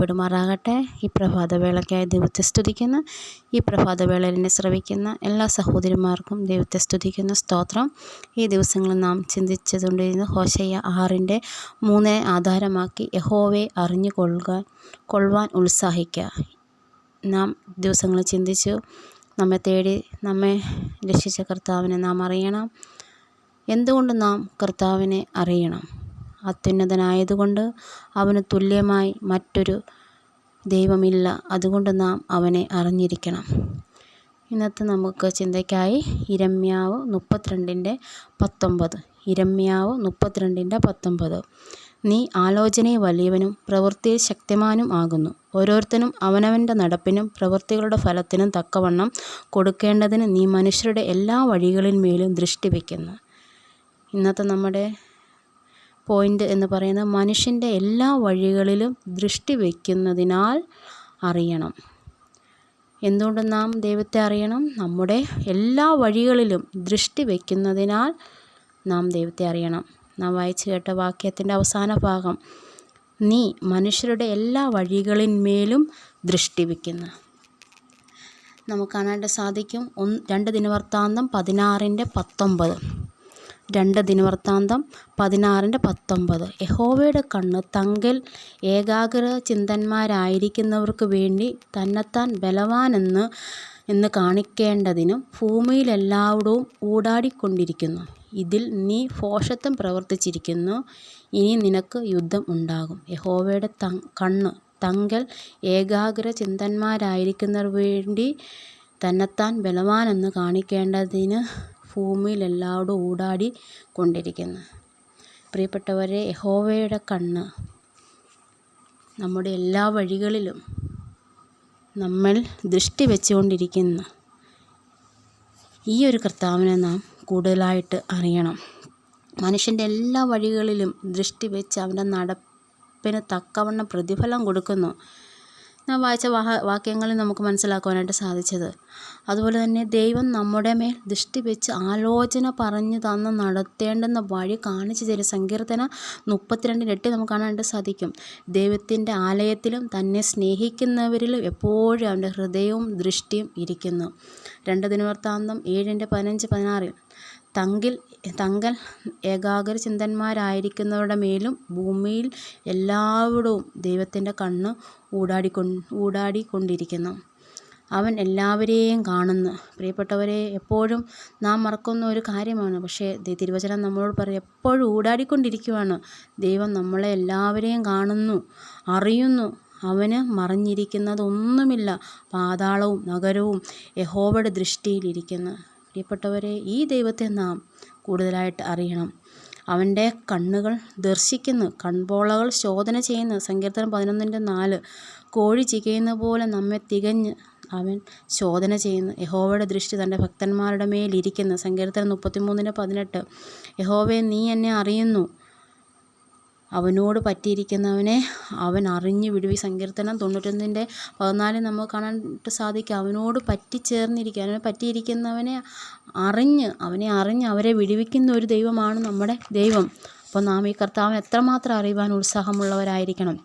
അനുഗ്രഹിക്കപ്പെടുമാറാകട്ടെ ഈ പ്രഭാതവേളയ്ക്കായി ദൈവത്തെ സ്തുതിക്കുന്ന. ഈ പ്രഭാതവേളയിൽ ശ്രവിക്കുന്ന എല്ലാ സഹോദരിമാർക്കും ദൈവത്തെ സ്തുതിക്കുന്ന. സ്തോത്രം. ഈ ദിവസങ്ങളിൽ നാം ചിന്തിച്ചുകൊണ്ടിരുന്ന ഹോശയ്യ ആറിന്റെ മൂന്നെ ആധാരമാക്കി യഹോവയെ അറിഞ്ഞു കൊള്ളുക കൊള്ളുവാൻ ഉത്സാഹിക്കുക. നാം ദിവസങ്ങൾ ചിന്തിച്ചു നമ്മെ തേടി നമ്മെ രക്ഷിച്ച കർത്താവിനെ നാം അറിയണം. എന്തുകൊണ്ട് നാം കർത്താവിനെ അറിയണം? അത്യുന്നതനായതുകൊണ്ട് അവന് തുല്യമായി മറ്റൊരു ദൈവമില്ല. അതുകൊണ്ട് നാം അവനെ അറിഞ്ഞിരിക്കണം. ഇന്നത്തെ നമുക്ക് ചിന്തയ്ക്കായി ഇരമ്യാവ് മുപ്പത്തിരണ്ടിന്റെ പത്തൊമ്പത്. ഇരമ്യാവ് മുപ്പത്തിരണ്ടിന്റെ പത്തൊമ്പത്. നീ ആലോചനയിൽ വലിയവനും പ്രവൃത്തിയിൽ ശക്തിമാനും ആകുന്നു. ഓരോരുത്തനും അവനവന്റെ നടപ്പിനും പ്രവൃത്തികളുടെ ഫലത്തിനും തക്കവണ്ണം കൊടുക്കേണ്ടതിന് നീ മനുഷ്യരുടെ എല്ലാ വഴികളിന്മേലും ദൃഷ്ടി വയ്ക്കുന്നു. ഇന്നത്തെ നമ്മുടെ പോയിന്റ് എന്ന് പറയുന്നത് മനുഷ്യന്റെ എല്ലാ വഴികളിലും ദൃഷ്ടി വയ്ക്കുന്നതിനാൽ അറിയണം. എന്തുകൊണ്ട് നാം ദൈവത്തെ അറിയണം? നമ്മുടെ എല്ലാ വഴികളിലും ദൃഷ്ടി വയ്ക്കുന്നതിനാൽ നാം ദൈവത്തെ അറിയണം. നാം വായിച്ചു കേട്ട വാക്യത്തിന്റെ അവസാന ഭാഗം നീ മനുഷ്യരുടെ എല്ലാ വഴികളിന്മേലും ദൃഷ്ടി വയ്ക്കുന്നു. നമുക്ക് കാണാനായിട്ട് സാധിക്കും. ഒന്ന് രണ്ട് ദിനവൃത്താന്തം പതിനാറിന്റെ പത്തൊമ്പത്. രണ്ട് ദിനവൃത്താന്തം പതിനാറിന്റെ പത്തൊമ്പത്. യഹോവയുടെ കണ്ണ് തങ്കൽ ഏകാഗ്ര ചിന്തന്മാരായിരിക്കുന്നവർക്ക് വേണ്ടി തന്നെത്താൻ ബലവാനെന്ന് എന്ന് കാണിക്കേണ്ടതിനും ഭൂമിയിലെല്ലായിടവും ഊടാടിക്കൊണ്ടിരിക്കുന്നു. ഇതിൽ നീ ഭോഷത്വം പ്രവർത്തിച്ചിരിക്കുന്നു. ഇനി നിനക്ക് യുദ്ധം ഉണ്ടാകും. യഹോവയുടെ കണ്ണ് തങ്കൽ ഏകാഗ്ര ചിന്തന്മാരായിരിക്കുന്നവർ വേണ്ടി തന്നെത്താൻ ബലവാനെന്ന് കാണിക്കേണ്ടതിന് ഭൂമിയിൽ എല്ലാവരും ഊടാടി കൊണ്ടിരിക്കുന്നു. പ്രിയപ്പെട്ടവരെ യഹോവയുടെ കണ്ണ് നമ്മുടെ എല്ലാ വഴികളിലും നമ്മൾ ദൃഷ്ടി വെച്ചുകൊണ്ടിരിക്കുന്നു. ഈ ഒരു കർത്താവിനെ നാം കൂടുതലായിട്ട് അറിയണം. മനുഷ്യന്റെ എല്ലാ വഴികളിലും ദൃഷ്ടി വെച്ച് അവന്റെ നടപ്പിന് തക്കവണ്ണം പ്രതിഫലം കൊടുക്കുന്നു. ഞാൻ വായിച്ച വാഹ വാക്യങ്ങളിൽ നമുക്ക് മനസ്സിലാക്കുവാനായിട്ട് സാധിച്ചത്. അതുപോലെ തന്നെ ദൈവം നമ്മുടെ മേൽ ദൃഷ്ടി വെച്ച് ആലോചന പറഞ്ഞു തന്ന് നടത്തേണ്ടുന്ന വഴി കാണിച്ചു തരും സങ്കീർത്തന മുപ്പത്തിരണ്ടിന് എട്ട് നമുക്ക് കാണാനായിട്ട് സാധിക്കും. ദൈവത്തിന്റെ ആലയത്തിലും തന്നെ സ്നേഹിക്കുന്നവരിലും എപ്പോഴും അവന്റെ ഹൃദയവും ദൃഷ്ടിയും ഇരിക്കുന്നു. രണ്ട് ദിനവൃത്താന്തം ഏഴിന്റെ പതിനഞ്ച് പതിനാറിൽ തങ്കിൽ തങ്കൽ ഏകാഗ്ര ചിന്തന്മാരായിരിക്കുന്നവരുടെ മേലും ഭൂമിയിൽ എല്ലായിടവും ദൈവത്തിന്റെ കണ്ണ് ഊടാടിക്കൊ ഊടാടിക്കൊണ്ടിരിക്കുന്നു. അവൻ എല്ലാവരെയും കാണുന്നു. പ്രിയപ്പെട്ടവരെ എപ്പോഴും നാം മറക്കുന്ന ഒരു കാര്യമാണ്. പക്ഷേ തിരുവചനം നമ്മളോട് പറയും എപ്പോഴും ഊടാടിക്കൊണ്ടിരിക്കുവാണ്. ദൈവം നമ്മളെ എല്ലാവരെയും കാണുന്നു അറിയുന്നു. അവന് മറിഞ്ഞിരിക്കുന്നതൊന്നുമില്ല. പാതാളവും നഗരവും യഹോവയുടെ ദൃഷ്ടിയിലിരിക്കുന്നു പ്രിയപ്പെട്ടവരെ ഈ ദൈവത്തെ നാം കൂടുതലായിട്ട് അറിയണം. അവന്റെ കണ്ണുകൾ ദർശിക്കുന്നു കൺപോളകൾ ശോധന ചെയ്യുന്നു. സങ്കീർത്തനം പതിനൊന്നിന്റെ നാല് കോഴി ചികയുന്ന പോലെ നമ്മെ തികഞ്ഞ് അവൻ ശോധന ചെയ്യുന്നു. യഹോവയുടെ ദൃഷ്ടി തന്റെ ഭക്തന്മാരുടെ മേലിരിക്കുന്നു സങ്കീർത്തനം മുപ്പത്തിമൂന്നിന്റെ പതിനെട്ട് യഹോവയെ നീ എന്നെ അറിയുന്നു. അവനോട് പറ്റിയിരിക്കുന്നവനെ അവൻ അറിഞ്ഞു വിടുവി. സങ്കീർത്തനം തൊണ്ണൂറ്റൊന്നിന്റെ പതിനാലിൽ നമുക്ക് കാണാനായിട്ട് സാധിക്കും. അവനോട് പറ്റിച്ചേർന്നിരിക്കുക അവനെ പറ്റിയിരിക്കുന്നവനെ അറിഞ്ഞ് അവനെ അറിഞ്ഞ് അവരെ വിടുവിക്കുന്ന ഒരു ദൈവമാണ് നമ്മുടെ ദൈവം. അപ്പോൾ നാം ഈ കർത്താവ് എത്രമാത്രം അറിയുവാൻ ഉത്സാഹമുള്ളവരായിരിക്കണം.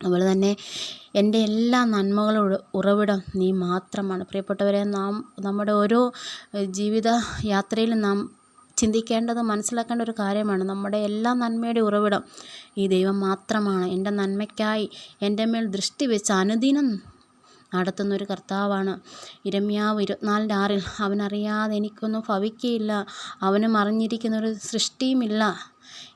അതുപോലെ തന്നെ എന്റെ എല്ലാ നന്മകളുടെ ഉറവിടം നീ മാത്രമാണ്. പ്രിയപ്പെട്ടവരെ നാം നമ്മുടെ ഓരോ ജീവിത യാത്രയിലും നാം ചിന്തിക്കേണ്ടത് മനസ്സിലാക്കേണ്ട ഒരു കാര്യമാണ്. നമ്മുടെ എല്ലാ നന്മയുടെ ഉറവിടം ഈ ദൈവം മാത്രമാണ്. എന്റെ നന്മയ്ക്കായി എന്റെ മേൽ ദൃഷ്ടി വെച്ച് അനുദിനം നടത്തുന്ന ഒരു കർത്താവാണ് ഇരമ്യാവ് ഇരുപത്തിനാലിന്റെ ആറിൽ. അവനറിയാതെ എനിക്കൊന്നും ഭവിക്കയില്ല. അവനും അറിഞ്ഞിരിക്കുന്ന ഒരു സൃഷ്ടിയുമില്ല.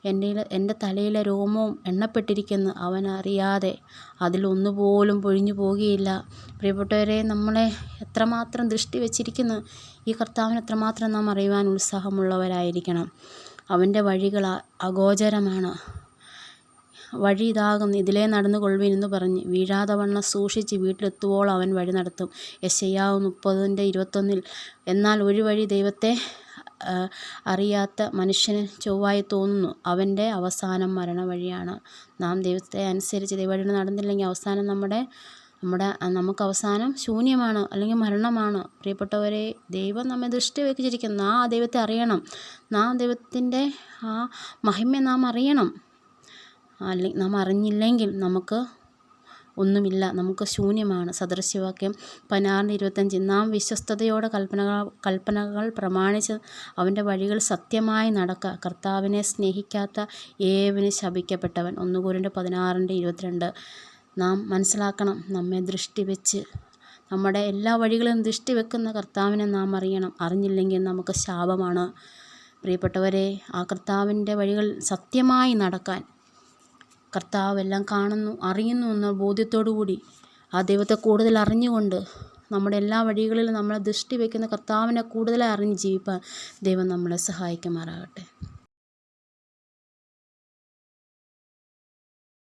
എന്റെ എന്റെ തലയിലെ രോമവും എണ്ണപ്പെട്ടിരിക്കുന്നു. അവനറിയാതെ അതിലൊന്നുപോലും പൊഴിഞ്ഞു പോകുകയില്ല. പ്രിയപ്പെട്ടവരെ നമ്മളെ എത്രമാത്രം ദൃഷ്ടി വച്ചിരിക്കുന്നു? ഈ കർത്താവിന് എത്രമാത്രം നാം അറിയുവാൻ ഉത്സാഹമുള്ളവരായിരിക്കണം. അവന്റെ വഴികൾ അഗോചരമാണ്. വഴി ഇതാകുന്നു. ഇതിലേ നടന്നു കൊള്ളുവിനെന്ന് പറഞ്ഞ് വീഴാതെ വണ്ണം സൂക്ഷിച്ച് വീട്ടിലെത്തുവോളം അവൻ വഴി നടത്തും. യശയ്യാവ് മുപ്പതിന്റെ ഇരുപത്തൊന്നിൽ എന്നാൽ ഒരു വഴി ദൈവത്തെ അറിയാത്ത മനുഷ്യന് ചൊവ്വായി തോന്നുന്നു. അവന്റെ അവസാനം മരണവഴിയാണ്. നാം ദൈവത്തെ അനുസരിച്ച് ദൈവവഴിയിൽ നടന്നില്ലെങ്കിൽ അവസാനം നമ്മുടെ നമ്മുടെ നമുക്ക് അവസാനം ശൂന്യമാണ് അല്ലെങ്കിൽ മരണമാണ്. പ്രിയപ്പെട്ടവരെ ദൈവം നമ്മെ ദൃഷ്ടി വെച്ചിരിക്കുന്നു ആ ദൈവത്തെ അറിയണം. നാം ദൈവത്തിന്റെ ആ മഹിമ നാം അറിയണം. അല്ലെങ്കിൽ നാം അറിഞ്ഞില്ലെങ്കിൽ നമുക്ക് ഒന്നുമില്ല. നമുക്ക് ശൂന്യമാണ്. സദൃശ്യവാക്യം പതിനാറിന്റെ ഇരുപത്തഞ്ച് നാം വിശ്വസ്തയോടെ കൽപ്പനകൾ കൽപ്പനകൾ പ്രമാണിച്ച് അവന്റെ വഴികൾ സത്യമായി നടക്കുക. കർത്താവിനെ സ്നേഹിക്കാത്ത ഏവന് ശപിക്കപ്പെട്ടവൻ. ഒന്നുകൂരിന്റെ പതിനാറിന്റെ ഇരുപത്തിരണ്ട്. നാം മനസ്സിലാക്കണം നമ്മെ ദൃഷ്ടി വെച്ച്. നമ്മുടെ എല്ലാ വഴികളും ദൃഷ്ടി വെക്കുന്ന കർത്താവിനെ നാം അറിയണം. അറിഞ്ഞില്ലെങ്കിൽ നമുക്ക് ശാപമാണ്. പ്രിയപ്പെട്ടവരെ ആ കർത്താവിന്റെ വഴികൾ സത്യമായി നടക്കാൻ കർത്താവ് എല്ലാം കാണുന്നു അറിയുന്നു എന്ന ബോധ്യത്തോടു കൂടി ആ ദൈവത്തെ കൂടുതൽ അറിഞ്ഞുകൊണ്ട് നമ്മുടെ എല്ലാ വഴികളിലും നമ്മളെ ദൃഷ്ടി വയ്ക്കുന്ന കർത്താവിനെ കൂടുതലായി അറിഞ്ഞ് ജീവിപ്പാൻ ദൈവം നമ്മളെ സഹായിക്കുമാറാകട്ടെ.